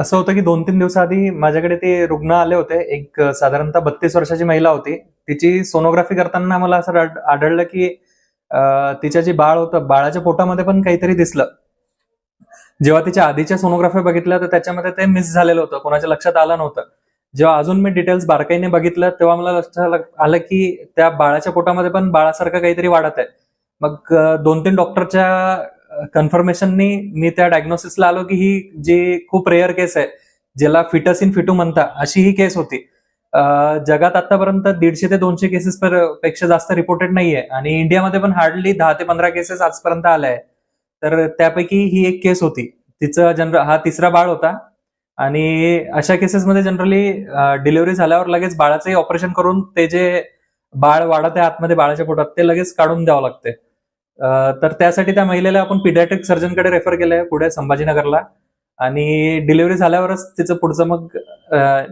असं होतं की दोन तीन दिवसाआधी माझ्याकडे ते रुग्ण आले होते. एक साधारणतः बत्तीस वर्षाची महिला होती. तिची सोनोग्राफी करताना मला असं आढळलं की तिच्या जे बाळ होतं बाळाच्या पोटामध्ये पण काहीतरी दिसलं. जेव्हा तिच्या आधीच्या सोनोग्राफी बघितल्या तर त्याच्यामध्ये ते मिस झालेलं होतं. कोणाच्या लक्षात आलं नव्हतं. जेव्हा अजून मी डिटेल्स बारकाईने बघितलं तेव्हा मला लक्षात आलं- की त्या बाळाच्या पोटामध्ये पण बाळासारखं काहीतरी वाढत आहे. मग दोन तीन डॉक्टरच्या कन्फर्मेशननी मी त्या डायग्नोसिसला आलो की ही जी खूप रेअर केस आहे ज्याला फिटस इन फिटू म्हणता अशी ही केस होती. जगात आतापर्यंत दीडशे ते दोनशे केसेस पेक्षा जास्त रिपोर्टेड नाहीये. आणि इंडियामध्ये पण हार्डली दहा ते पंधरा केसेस आजपर्यंत आल्या आहे तर त्यापैकी ही एक केस होती. तिचं जनरल हा तिसरा बाळ होता. आणि अशा केसेसमध्ये जनरली डिलिव्हरी झाल्यावर लगेच बाळाचंही ऑपरेशन करून ते जे बाळ वाढत आहे आतमध्ये बाळाच्या पोटात ते लगेच काढून द्यावं लागते तर त्यासाठी त्या महिलेला आपण पिडियाट्रिक सर्जनकडे रेफर केलंय पुढे संभाजीनगरला. आणि डिलिव्हरी झाल्यावरच तिचं पुढचं मग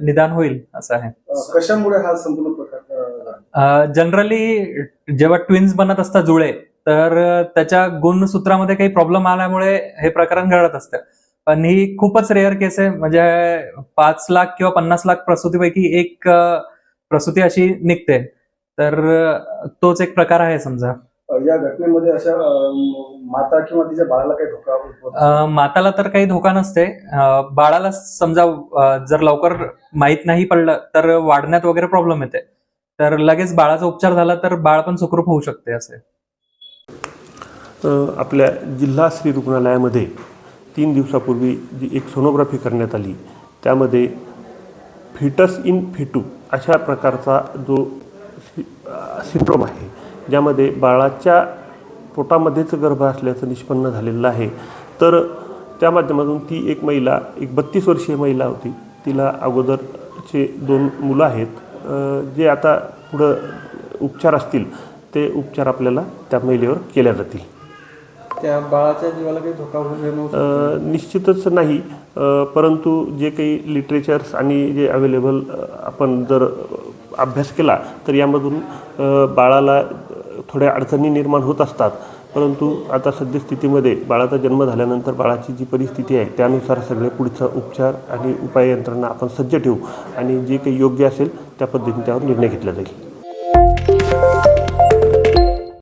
निदान होईल असं आहे. कशामुळे हा संपूर्ण प्रकार जनरली जेव्हा ट्विन्स बनत असतात जुळे तर त्याच्या गुणसूत्रामध्ये काही प्रॉब्लेम आल्यामुळे हे प्रकरण घडत असतं. पण ही खूपच रेअर केस आहे. म्हणजे पाच लाख किंवा पन्नास लाख प्रसूतीपैकी एक प्रसूती अशी निघते. तर तोच एक प्रकार आहे समजा. या घटनेमध्ये अशा माता किंवा तिच्या बाळाला काही धोका माताला तर काही धोका नसते. बाळाला समजा जर लवकर माहीत नाही पडलं तर वाढण्यात वगैरे प्रॉब्लेम येते. तर लगेच बाळाचा उपचार झाला तर बाळ पण सुखरूप होऊ शकते असे. आपल्या जिल्हा स्त्री रुग्णालयामध्ये तीन दिवसापूर्वी जी एक सोनोग्राफी करण्यात आली त्यामध्ये फिटस इन फिटू अशा प्रकारचा जो सिंड्रोम आहे ज्यामध्ये बाळाच्या पोटामध्येच गर्भ असल्याचं निष्पन्न झालेलं आहे. तर त्या माध्यमातून ती एक महिला एक बत्तीस वर्षीय महिला होती. तिला अगोदरचे दोन मुलं आहेत. जे आता पुढं उपचार असतील ते उपचार आपल्याला त्या महिलेवर केल्या जातील. त्या बाळाच्या जीवाला काही धोका होऊ निश्चितच नाही. परंतु जे काही लिटरेचर्स आणि जे अवेलेबल आपण जर अभ्यास केला तर यामधून बाळाला थोड्या अडचणी निर्माण होत असतात. परंतु आता सद्यस्थितीमध्ये बाळाचा जन्म झाल्यानंतर बाळाची जी परिस्थिती आहे त्यानुसार सगळे पुढचा उपचार आणि उपाय यंत्रणा आपण सज्ज ठेवू आणि जे काही योग्य असेल त्या पद्धतीने त्यावर निर्णय घेतला जाईल.